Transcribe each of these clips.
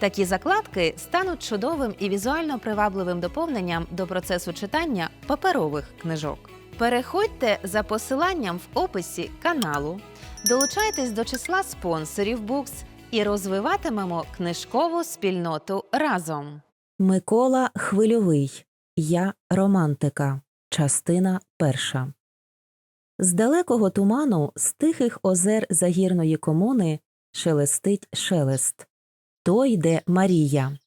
Такі закладки стануть чудовим і візуально привабливим доповненням до процесу читання паперових книжок. Переходьте за посиланням в описі каналу, долучайтесь до числа спонсорів Books і розвиватимемо книжкову спільноту разом. Микола Хвильовий. Я романтика. Частина перша. З далекого туману, з тихих озер загірної комуни шелестить шелест. То йде Марія.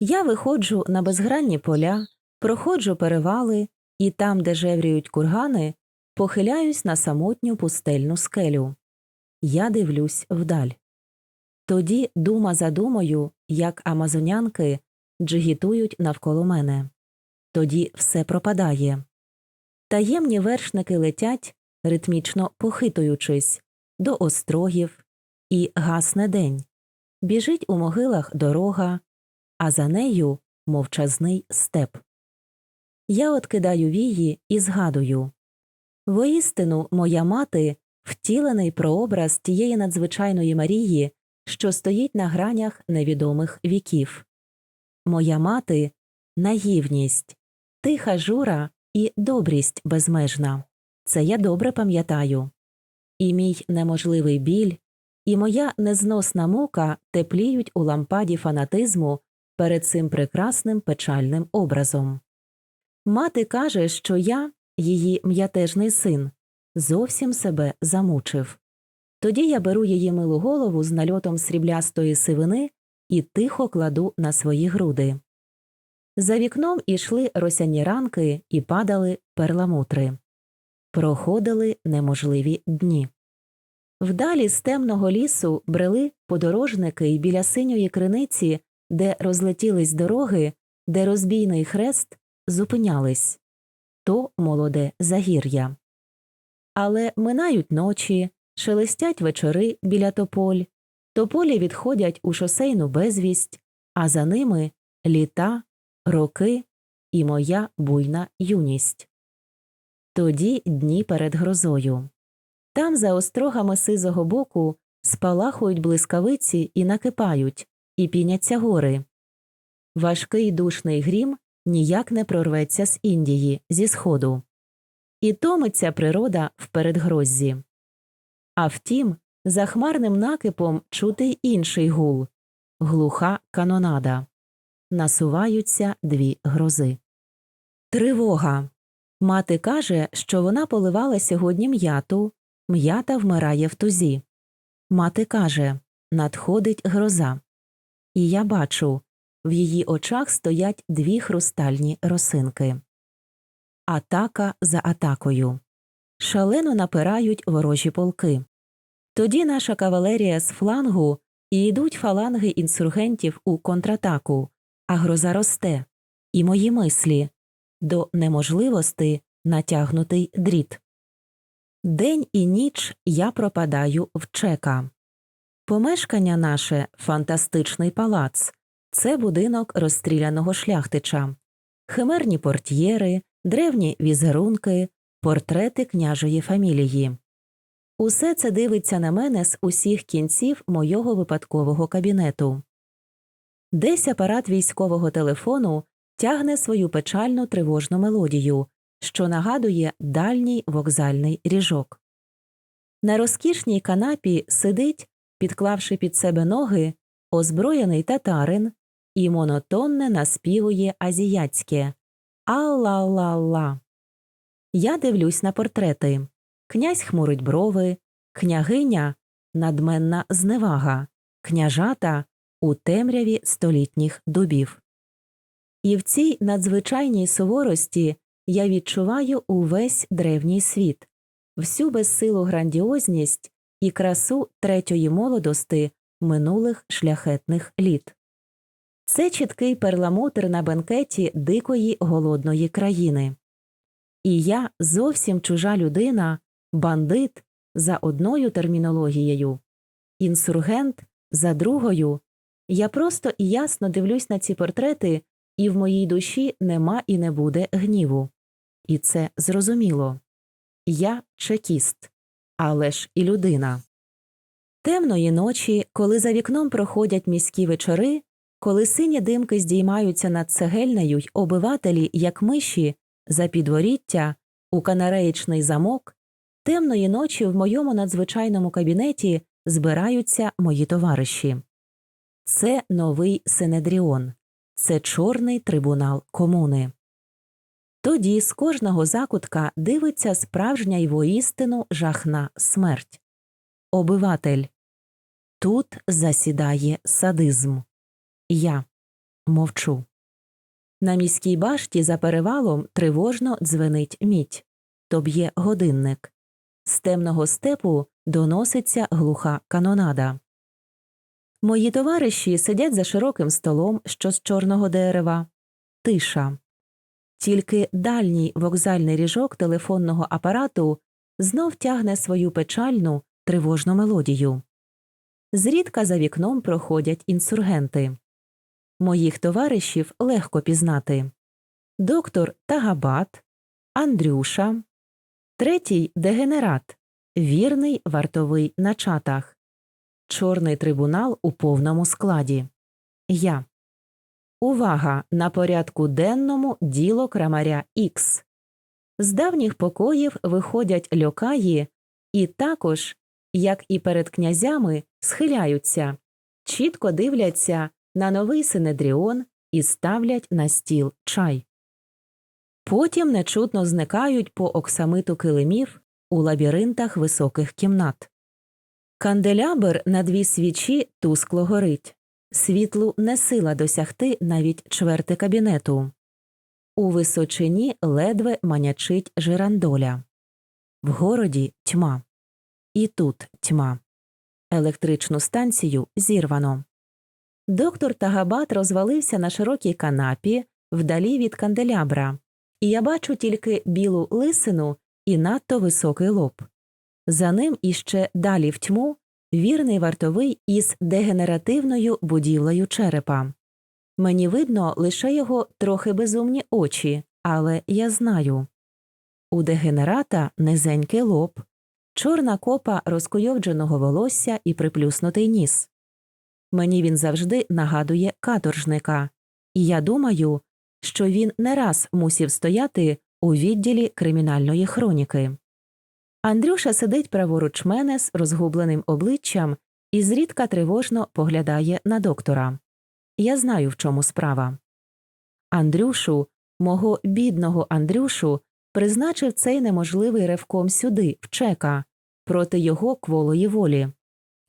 Я виходжу на безгранні поля, проходжу перевали, і там, де жевріють кургани, похиляюсь на самотню пустельну скелю. Я дивлюсь вдаль. Тоді дума за думою, як амазонянки, джигітують навколо мене. Тоді все пропадає. Таємні вершники летять, ритмічно похитуючись, до острогів, і гасне день. Біжить у могилах дорога, а за нею мовчазний степ. Я откидаю вії і згадую воістину, моя мати втілений прообраз тієї надзвичайної Марії, що стоїть на гранях невідомих віків. Моя мати наївність, тиха жура і добрість безмежна. Це я добре пам'ятаю. І мій неможливий біль, і моя незносна мука тепліють у лампаді фанатизму перед цим прекрасним печальним образом. Мати каже, що я, її м'ятежний син, зовсім себе замучив. Тоді я беру її милу голову з нальотом сріблястої сивини і тихо кладу на свої груди. За вікном ішли росяні ранки і падали перламутри. Проходили неможливі дні. Вдалі з темного лісу брели подорожники й біля синьої криниці, де розлетілись дороги, де розбійний хрест зупинялись то молоде загір'я. Але минають ночі, шелестять вечори біля тополь, тополі відходять у шосейну безвість, а за ними літа, роки і моя буйна юність. Тоді дні перед грозою. Там за острогами сизого боку спалахують блискавиці і накипають, і піняться гори. Важкий душний грім ніяк не прорветься з Індії, зі сходу. І томиться природа в передгроззі. А втім, за хмарним накипом чути інший гул глуха канонада. Насуваються дві грози. Тривога. Мати каже, що вона поливала сьогодні м'яту, м'ята вмирає в тузі. Мати каже надходить гроза. І я бачу в її очах стоять дві хрустальні росинки. Атака за атакою. Шалено напирають ворожі полки. Тоді наша кавалерія з флангу і йдуть фаланги інсургентів у контратаку, а гроза росте, і мої мислі до неможливості натягнутий дріт. День і ніч я пропадаю в чека. Помешкання наше фантастичний палац, це будинок розстріляного шляхтича, химерні портьєри, древні візерунки, портрети княжої фамілії. Усе це дивиться на мене з усіх кінців мойого випадкового кабінету. Десь апарат військового телефону тягне свою печальну тривожну мелодію, що нагадує дальній вокзальний ріжок. На розкішній канапі сидить, підклавши під себе ноги, озброєний татарин і монотонне наспівує азіатське «Алла-ла-ла». Я дивлюсь на портрети. Князь хмурить брови, княгиня надменна зневага, княжата у темряві столітніх дубів. І в цій надзвичайній суворості я відчуваю увесь древній світ, всю безсилу грандіозність і красу третьої молодости минулих шляхетних літ. Це чіткий перламутр на бенкеті дикої голодної країни. І я зовсім чужа людина, бандит за одною термінологією, інсургент за другою. Я просто і ясно дивлюсь на ці портрети, і в моїй душі нема і не буде гніву. І це зрозуміло. Я чекіст, але ж і людина. Темної ночі, коли за вікном проходять міські вечори, коли сині димки здіймаються над цегельнею й обивателі, як миші, за підворіття, у канареїчний замок, темної ночі в моєму надзвичайному кабінеті збираються мої товариші. Це новий Синедріон, це чорний трибунал комуни. Тоді з кожного закутка дивиться справжня й воістину жахна смерть. Обиватель. Тут засідає садизм. Я мовчу. На міській башті за перевалом тривожно дзвенить мідь. То б'є годинник. З темного степу доноситься глуха канонада. Мої товариші сидять за широким столом, що з чорного дерева. Тиша. Тільки дальній вокзальний ріжок телефонного апарату знов тягне свою печальну тривожну мелодію. Зрідка за вікном проходять інсургенти. Моїх товаришів легко пізнати доктор Тагабат, Андрюша, третій дегенерат, вірний вартовий на чатах, чорний трибунал у повному складі. Я. Увага! На порядку денному діло крамаря Ікс. З давніх покоїв виходять льокаї і також, як і перед князями, схиляються, чітко дивляться на новий синедріон і ставлять на стіл чай. Потім нечутно зникають по оксамиту килимів у лабіринтах високих кімнат. Канделябр на дві свічі тускло горить. Світлу не сила досягти навіть чверти кабінету. У височині ледве манячить жирандоля. В городі тьма. І тут тьма. Електричну станцію зірвано. Доктор Тагабат розвалився на широкій канапі вдалі від канделябра, і я бачу тільки білу лисину і надто високий лоб. За ним іще далі в тьму вірний вартовий із дегенеративною будівлею черепа. Мені видно лише його трохи безумні очі, але я знаю у дегенерата низенький лоб, чорна копа розкуйовдженого волосся і приплюснутий ніс. Мені він завжди нагадує каторжника, і я думаю, що він не раз мусів стояти у відділі кримінальної хроніки. Андрюша сидить праворуч мене з розгубленим обличчям і зрідка тривожно поглядає на доктора. Я знаю, в чому справа. Андрюшу, мого бідного Андрюшу, призначив цей неможливий ревком сюди, в чека, проти його кволої волі.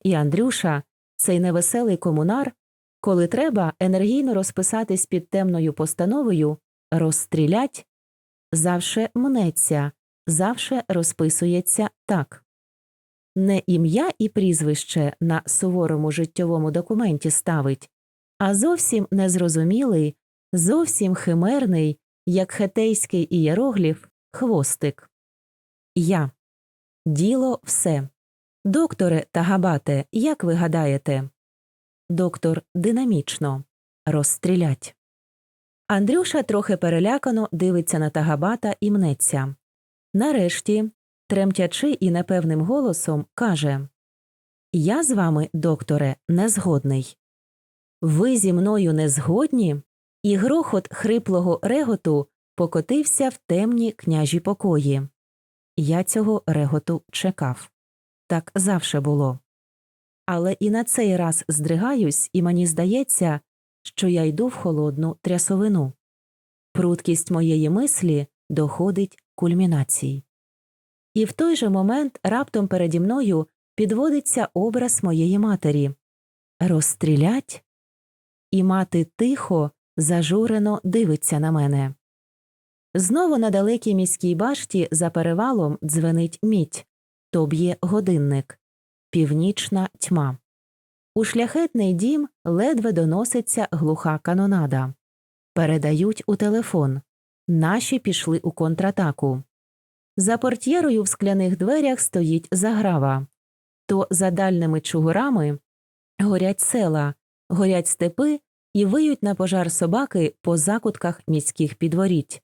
І Андрюша, цей невеселий комунар, коли треба енергійно розписатись під темною постановою, розстрілять, завше мнеться, завше розписується так. Не ім'я і прізвище на суворому життєвому документі ставить, а зовсім незрозумілий, зовсім химерний, як хетейський ієрогліф, хвостик. Я. Діло все. Докторе Тагабате, як ви гадаєте? Доктор динамічно. Розстрілять. Андрюша трохи перелякано дивиться на Тагабата і мнеться. Нарешті, тремтячи і непевним голосом, каже Я з вами, докторе, не згодний. Ви зі мною не згодні? І грохот хриплого реготу покотився в темні княжі покої. Я цього реготу чекав. Так завше було. Але і на цей раз здригаюсь, і мені здається, що я йду в холодну трясовину. Пруткість моєї мислі доходить кульмінації. І в той же момент раптом переді мною підводиться образ моєї матері. Розстрілять? І мати тихо, зажурено дивиться на мене. Знову на далекій міській башті за перевалом дзвенить мідь, то б'є годинник, північна тьма. У шляхетний дім ледве доноситься глуха канонада. Передають у телефон. Наші пішли у контратаку. За портьєрою в скляних дверях стоїть заграва. То за дальними чугурами горять села, горять степи і виють на пожар собаки по закутках міських підворіть.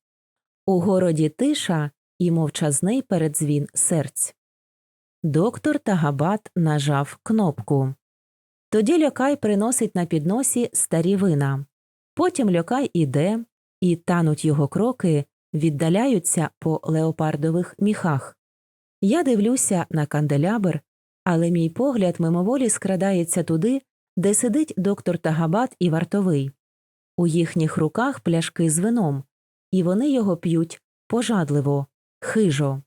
У городі тиша і мовчазний передзвін серць. Доктор Тагабат нажав кнопку. Тоді льокай приносить на підносі старі вина. Потім льокай іде, і тануть його кроки, віддаляються по леопардових міхах. Я дивлюся на канделябр, але мій погляд мимоволі скрадається туди, де сидить доктор Тагабат і вартовий. У їхніх руках пляшки з вином, і вони його п'ють пожадливо, хижо.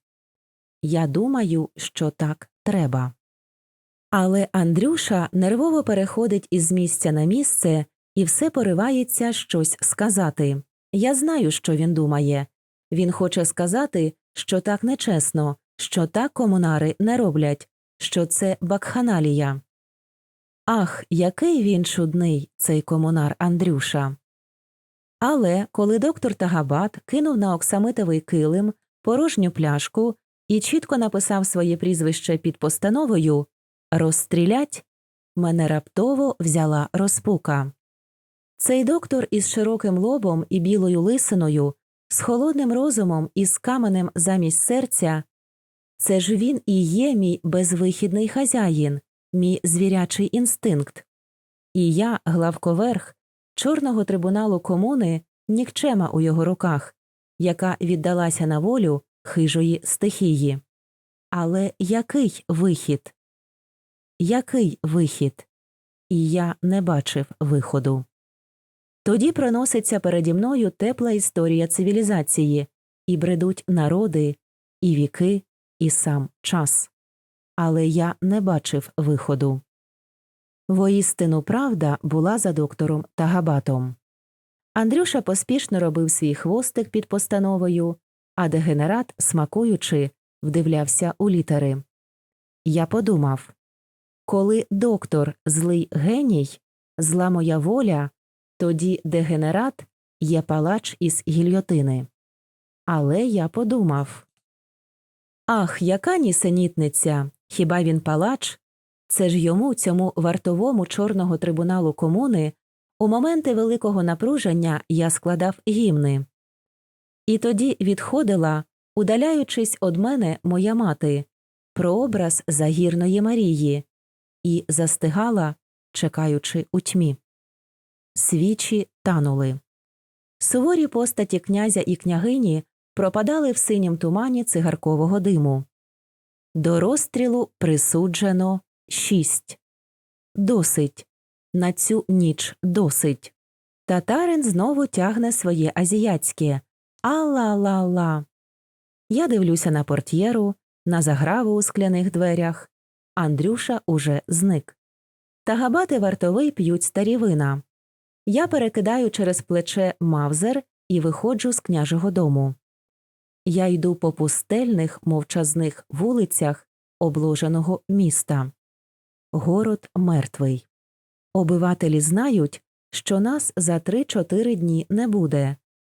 Я думаю, що так треба. Але Андрюша нервово переходить із місця на місце і все поривається щось сказати. Я знаю, що він думає. Він хоче сказати, що так нечесно, що так комунари не роблять, що це бакханалія. Ах, який він чудний, цей комунар Андрюша. Але коли доктор Тагабат кинув на оксамитовий килим порожню пляшку і чітко написав своє прізвище під постановою Розстрілять, мене раптово взяла розпука. Цей доктор із широким лобом і білою лисиною, з холодним розумом і з каменем замість серця це ж він і є мій безвихідний хазяїн, мій звірячий інстинкт. І я, главковерх, чорного трибуналу комуни, нікчема у його руках, яка віддалася на волю хижої стихії. Але який вихід? Який вихід? І я не бачив виходу. Тоді проноситься переді мною тепла історія цивілізації, і бредуть народи, і віки, і сам час. Але я не бачив виходу. Воістину правда була за доктором Тагабатом. Андрюша поспішно робив свій хвостик під постановою, а дегенерат, смакуючи, вдивлявся у літери. Я подумав коли доктор злий геній, зла моя воля, тоді дегенерат є палач із гільйотини. Але я подумав Ах, яка нісенітниця! Хіба він палач? Це ж йому, цьому вартовому чорного трибуналу комуни, у моменти великого напруження я складав гімни. І тоді відходила, удаляючись од мене, моя мати, прообраз загірної Марії, і застигала, чекаючи у тьмі. Свічі танули. Суворі постаті князя і княгині пропадали в синім тумані цигаркового диму. До розстрілу присуджено шість. Досить. На цю ніч досить. Татарин знову тягне своє азіатське Алла-ла-ла. Я дивлюся на портьєру, на заграву у скляних дверях. Андрюша уже зник. Тагабати вартовий п'ють старі вина. Я перекидаю через плече мавзер і виходжу з княжого дому. Я йду по пустельних мовчазних вулицях обложеного міста. Город мертвий. Обивателі знають, що нас за три-чотири дні не буде,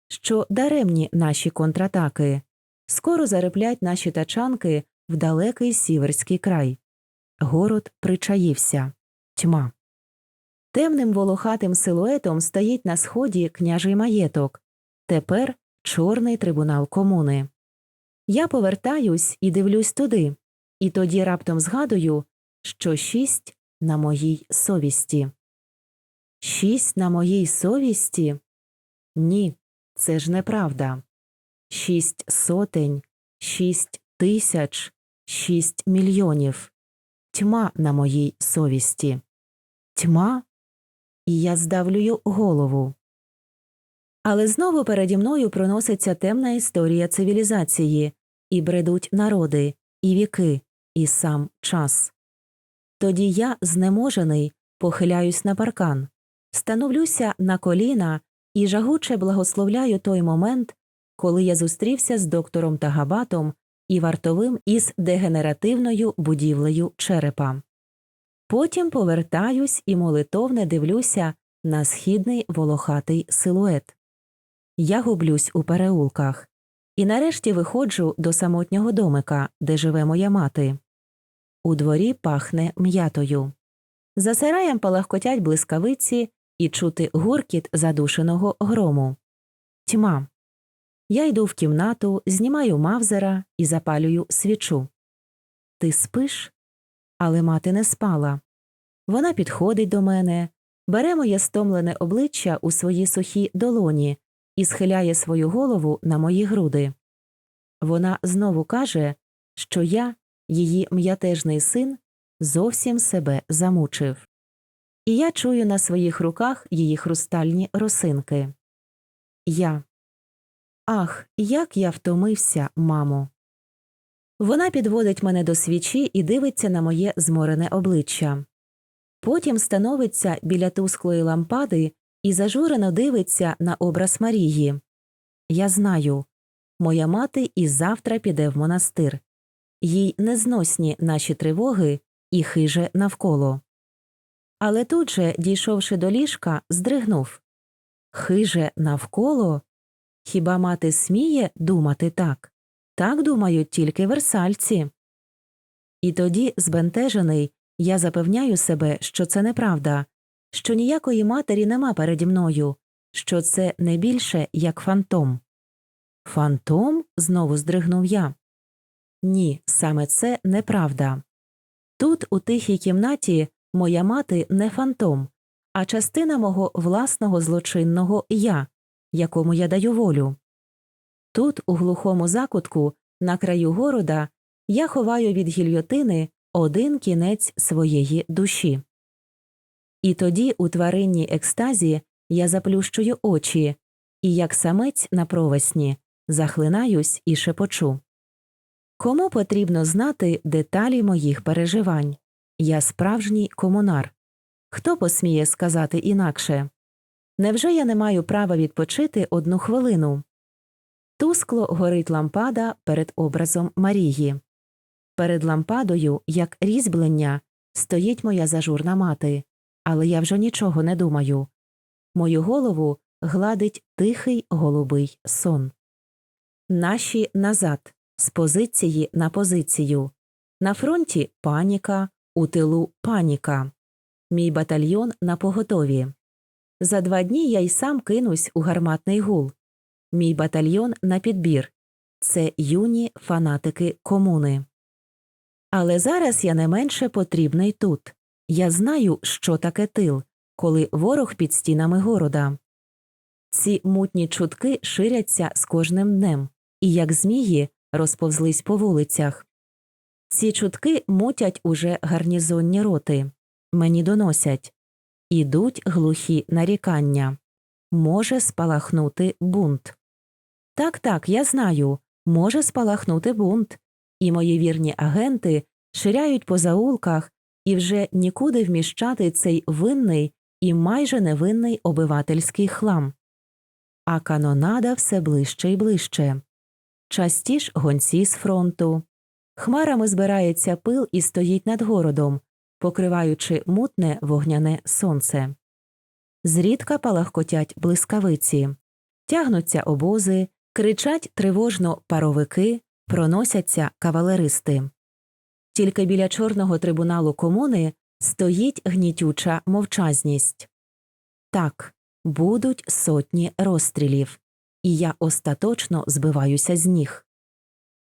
що даремні наші контратаки, скоро зареплять наші тачанки в далекий сіверський край. Город причаївся тьма. Темним волохатим силуетом стоїть на сході княжий маєток, тепер чорний трибунал комуни. Я повертаюсь і дивлюсь туди, і тоді раптом згадую, що шість на моїй совісті. Шість на моїй совісті? Ні, це ж неправда. Шість сотень, шість тисяч, шість мільйонів. Тьма на моїй совісті. Тьма і я здавлюю голову. Але знову переді мною проноситься темна історія цивілізації, і бредуть народи, і віки, і сам час. Тоді я, знеможений, похиляюсь на паркан, становлюся на коліна і жагуче благословляю той момент, коли я зустрівся з доктором Тагабатом і вартовим із дегенеративною будівлею черепа. Потім повертаюсь і молитовне дивлюся на східний волохатий силует. Я гублюсь у переулках і нарешті виходжу до самотнього домика, де живе моя мати. У дворі пахне м'ятою. За сараєм палахкотять блискавиці і чути гуркіт задушеного грому. Тьма. Я йду в кімнату, знімаю мавзера і запалюю свічу. Ти спиш? Але мати не спала. Вона підходить до мене, бере моє стомлене обличчя у свої сухі долоні і схиляє свою голову на мої груди. Вона знову каже, що я, її м'ятежний син, зовсім себе замучив. І я чую на своїх руках її хрустальні росинки. Я. Ах, як я втомився, мамо. Вона підводить мене до свічі і дивиться на моє зморене обличчя. Потім становиться біля тусклої лампади і зажурено дивиться на образ Марії. Я знаю, моя мати і завтра піде в монастир. Їй незносні наші тривоги і хиже навколо. Але тут же, дійшовши до ліжка, здригнув Хиже навколо? Хіба мати сміє думати так? Так думають тільки версальці. І тоді, збентежений, я запевняю себе, що це неправда, що ніякої матері нема переді мною, що це не більше як фантом. Фантом? знову здригнув я. Ні, саме це неправда. Тут, у тихій кімнаті, моя мати не фантом, а частина мого власного злочинного я, якому я даю волю. Тут, у глухому закутку, на краю города, я ховаю від гільйотини один кінець своєї душі. І тоді, у тваринній екстазі, я заплющую очі і, як самець на провесні, захлинаюсь і шепочу. Кому потрібно знати деталі моїх переживань? Я справжній комунар. Хто посміє сказати інакше? Невже я не маю права відпочити одну хвилину? Тускло горить лампада перед образом Марії. Перед лампадою, як різьблення, стоїть моя зажурна мати, але я вже нічого не думаю. Мою голову гладить тихий голубий сон. Наші назад, з позиції на позицію. На фронті паніка, у тилу паніка. Мій батальйон на поготові. За два дні я й сам кинусь у гарматний гул. Мій батальйон на підбір. Це юні фанатики комуни. Але зараз я не менше потрібний тут. Я знаю, що таке тил, коли ворог під стінами города. Ці мутні чутки ширяться з кожним днем, і як змії розповзлись по вулицях. Ці чутки мутять уже гарнізонні роти. Мені доносять ідуть глухі нарікання. Може спалахнути бунт. Так, так, я знаю, може спалахнути бунт, і мої вірні агенти ширяють по заулках і вже нікуди вміщати цей винний і майже невинний обивательський хлам. А канонада все ближче і ближче. Частіш гонці з фронту. Хмарами збирається пил і стоїть над городом, покриваючи мутне вогняне сонце. Зрідка палахкотять блискавиці, тягнуться обози, кричать тривожно паровики, проносяться кавалеристи. Тільки біля чорного трибуналу комуни стоїть гнітюча мовчазність. Так, будуть сотні розстрілів, і я остаточно збиваюся з ніг.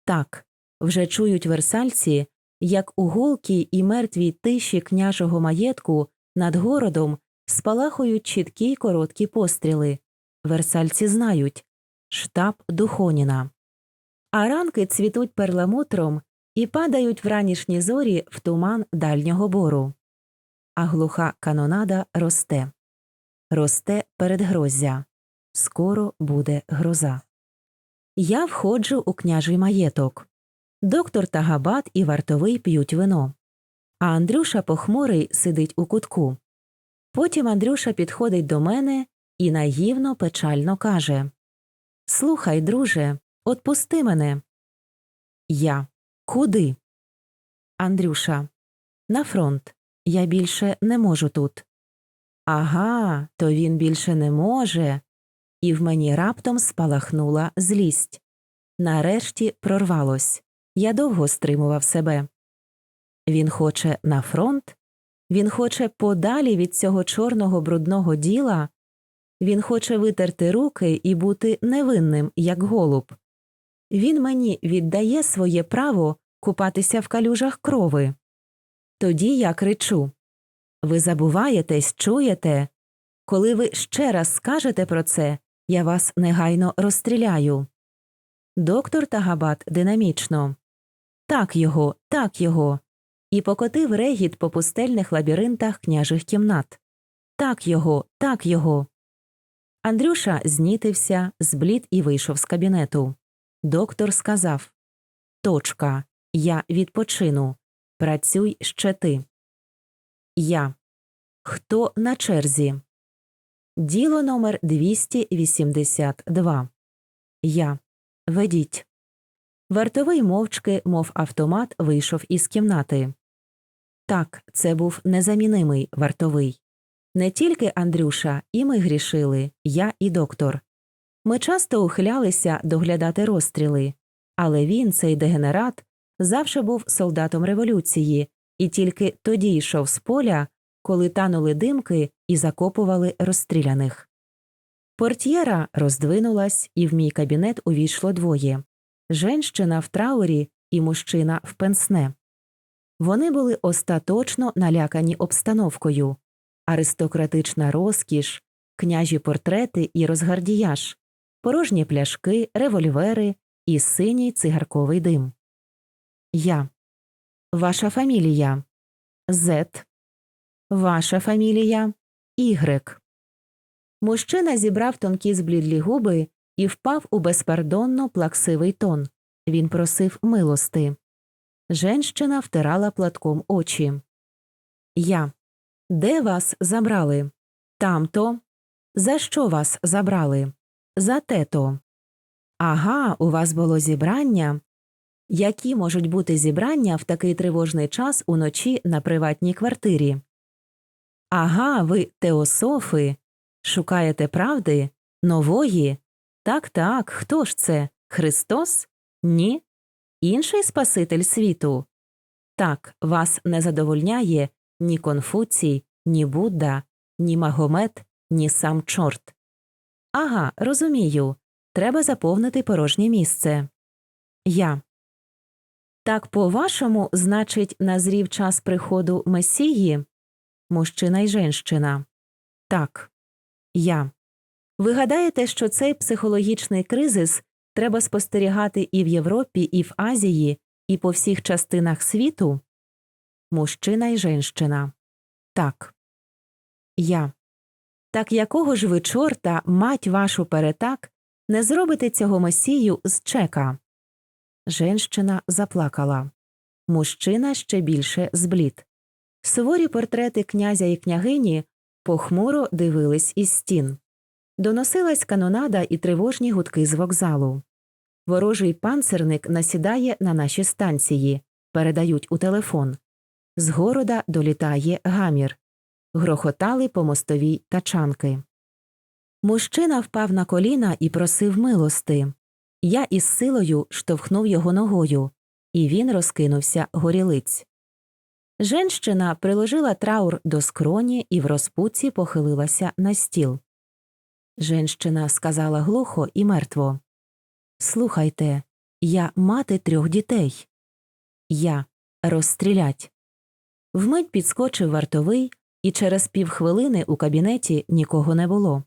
Так, вже чують версальці, як у голкій і мертвій тиші княжого маєтку над городом спалахують чіткі й короткі постріли. Версальці знають штаб Духоніна. А ранки цвітуть перламутром і падають в ранішні зорі в туман дальнього бору. А глуха канонада росте. Росте передгроззя. Скоро буде гроза. Я входжу у княжий маєток. Доктор Тагабат і вартовий п'ють вино. А Андрюша похмурий сидить у кутку. Потім Андрюша підходить до мене і наївно печально каже Слухай, друже, отпусти мене. Я. Куди? Андрюша. На фронт. Я більше не можу тут. Ага, то він більше не може. І в мені раптом спалахнула злість. Нарешті прорвалось. Я довго стримував себе. Він хоче на фронт, він хоче подалі від цього чорного брудного діла, він хоче витерти руки і бути невинним, як голуб. Він мені віддає своє право купатися в калюжах крови. Тоді я кричу Ви забуваєтесь, чуєте? Коли ви ще раз скажете про це, я вас негайно розстріляю. Доктор Тагабат динамічно. Так його, так його. І покотив регіт по пустельних лабіринтах княжих кімнат. Так його, так його. Андрюша знітився, зблід і вийшов з кабінету. Доктор сказав Точка. Я відпочину. Працюй ще ти. Я. Хто на черзі? Діло номер 282. Я. Ведіть. Вартовий мовчки, мов автомат, вийшов із кімнати. Так, це був незамінимий вартовий. Не тільки Андрюша, і ми грішили, я і доктор. Ми часто ухилялися доглядати розстріли, але він, цей дегенерат, завжди був солдатом революції і тільки тоді йшов з поля, коли танули димки і закопували розстріляних. Портьєра роздвинулась, і в мій кабінет увійшло двоє женщина в траурі і мужчина в пенсне. Вони були остаточно налякані обстановкою аристократична розкіш, княжі портрети і розгардіяж, порожні пляшки, револьвери і синій цигарковий дим. Я. Ваша фамілія Зет. Ваша фамілія Ігрек. Мужчина зібрав тонкі зблідлі губи і впав у безпардонно плаксивий тон. Він просив милости. Женщина втирала платком очі. Я. Де вас забрали? Тамто. За що вас забрали? За тето. Ага, у вас було зібрання. Які можуть бути зібрання в такий тривожний час уночі на приватній квартирі? Ага, ви теософи. Шукаєте правди? Нової? Так, так, хто ж це? Христос? Ні? Інший Спаситель світу? Так, вас не задовольняє ні Конфуцій, ні Будда, ні Магомед, ні сам чорт. Ага, розумію. Треба заповнити порожнє місце. Я. Так, по вашому, значить, назрів час приходу Месії? Мужчина й женщина. Так. Я. Ви гадаєте, що цей психологічний кризис треба спостерігати і в Європі, і в Азії, і по всіх частинах світу? Мужчина й женщина. Так. Я. Так якого ж ви чорта, мать вашу перетак, не зробите цього месію з чека? Женщина заплакала. Мужчина ще більше зблід. Суворі портрети князя і княгині похмуро дивились із стін. Доносилась канонада і тривожні гудки з вокзалу. Ворожий панцерник насідає на наші станції, передають у телефон. З города долітає гамір. Грохотали по мостовій тачанки. Мужчина впав на коліна і просив милости. Я із силою штовхнув його ногою, і він розкинувся горілиць. Женщина приложила траур до скроні і в розпуці похилилася на стіл. Женщина сказала глухо і мертво Слухайте, я мати трьох дітей. Я розстрілять. Вмить підскочив вартовий, і через півхвилини у кабінеті нікого не було.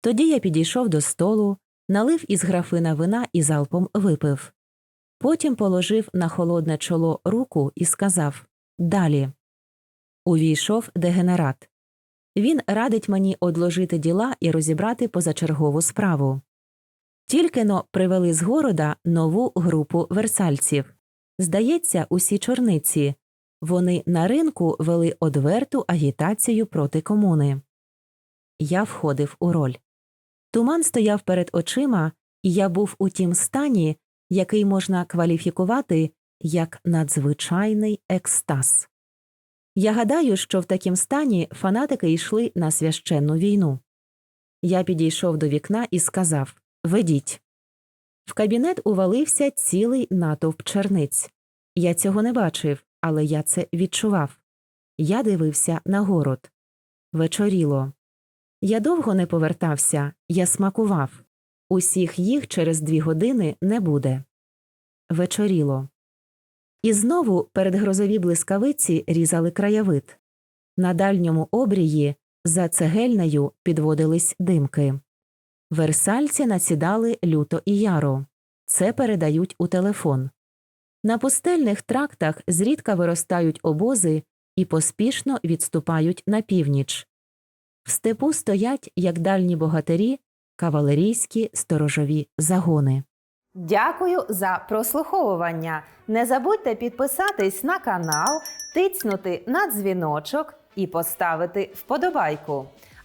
Тоді я підійшов до столу, налив із графина вина і залпом випив. Потім положив на холодне чоло руку і сказав Далі. Увійшов дегенерат. Він радить мені одложити діла і розібрати позачергову справу. Тільки но привели з города нову групу версальців. Здається, усі чорниці. Вони на ринку вели одверту агітацію проти комуни. Я входив у роль. Туман стояв перед очима, і я був у тім стані, який можна кваліфікувати як надзвичайний екстаз. Я гадаю, що в такім стані фанатики йшли на священну війну. Я підійшов до вікна і сказав Ведіть. В кабінет увалився цілий натовп черниць. Я цього не бачив, але я це відчував. Я дивився на город. Вечоріло. Я довго не повертався, я смакував. Усіх їх через дві години не буде. Вечоріло. І знову передгрозові блискавиці різали краєвид. На дальньому обрії за цегельнею підводились димки. Версальці насідали люто і яро. Це передають у телефон. На пустельних трактах зрідка виростають обози і поспішно відступають на північ. В степу стоять, як дальні богатирі, кавалерійські сторожові загони. Дякую за прослуховування. Не забудьте підписатись на канал, тицнути на дзвіночок і поставити вподобайку.